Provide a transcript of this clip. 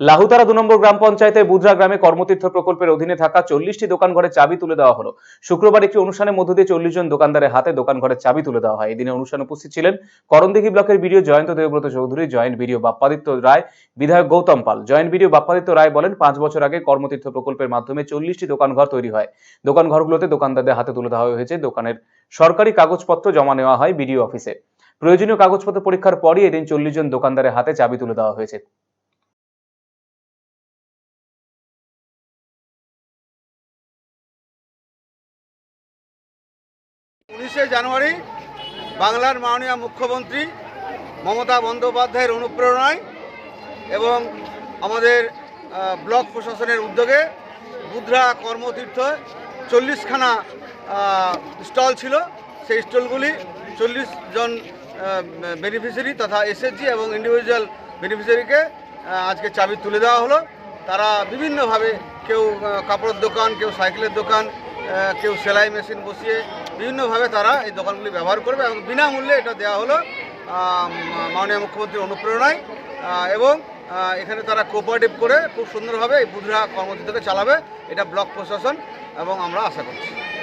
লাহুতারা দু নম্বর গ্রাম পঞ্চায়েতের বুধরা গ্রামে কর্মতীর্থ প্রকল্পের অধীনে থাকা চল্লিশটি দোকান ঘরে চাবি তুলে দেওয়া হলো। শুক্রবার একটি অনুষ্ঠানের মধ্য দিয়ে চল্লিশ জন দোকানদারের হাতে দোকান ঘরের চাবি তুলে দেওয়া হয়। এদিনে অনুষ্ঠানে উপস্থিত ছিলেন করণদিঘি ব্লকের BDO Jayanta Debabrata Chowdhury, joint BDO Bappaditya Roy, বিধায়ক গৌতম পাল। জয়েন্ট বিডিও বাপ্পাদিত্য রায় বলেন, পাঁচ বছর আগে কর্মতীর্থ প্রকল্পের মাধ্যমে চল্লিশটি দোকান ঘর তৈরি হয়। দোকান ঘরগুলোতে দোকানদারদের হাতে তুলে দেওয়া হয়েছে। দোকানের সরকারি কাগজপত্র জমা নেওয়া হয় বিডিও অফিসে। প্রয়োজনীয় কাগজপত্র পরীক্ষার পরই এদিন চল্লিশ জন দোকানদারের হাতে চাবি তুলে দেওয়া হয়েছে। উনিশে জানুয়ারি বাংলার মাননীয় মুখ্যমন্ত্রী মমতা বন্দ্যোপাধ্যায়ের অনুপ্রেরণায় এবং আমাদের ব্লক প্রশাসনের উদ্যোগে বুধরা কর্মতীর্থ চল্লিশখানা স্টল ছিল। সেই স্টলগুলি চল্লিশ জন বেনিফিশিয়ারি তথা এসএসজি এবং ইন্ডিভিজুয়াল বেনিফিশিয়ারিকে আজকে চাবি তুলে দেওয়া হলো। তারা বিভিন্নভাবে কেউ কাপড়ের দোকান, কেউ সাইকেলের দোকান কেউ সেলাই মেশিন বসিয়ে বিভিন্নভাবে তারা এই দোকানগুলি ব্যবহার করবে এবং বিনামূল্যে এটা দেওয়া হলো মাননীয় মুখ্যমন্ত্রীর অনুপ্রেরণায়। এবং এখানে তারা কোঅপারেটিভ করে খুব সুন্দরভাবে এই বুধরা কর্মসূচিটাকে চালাবে, এটা ব্লক প্রশাসন এবং আমরা আশা করছি।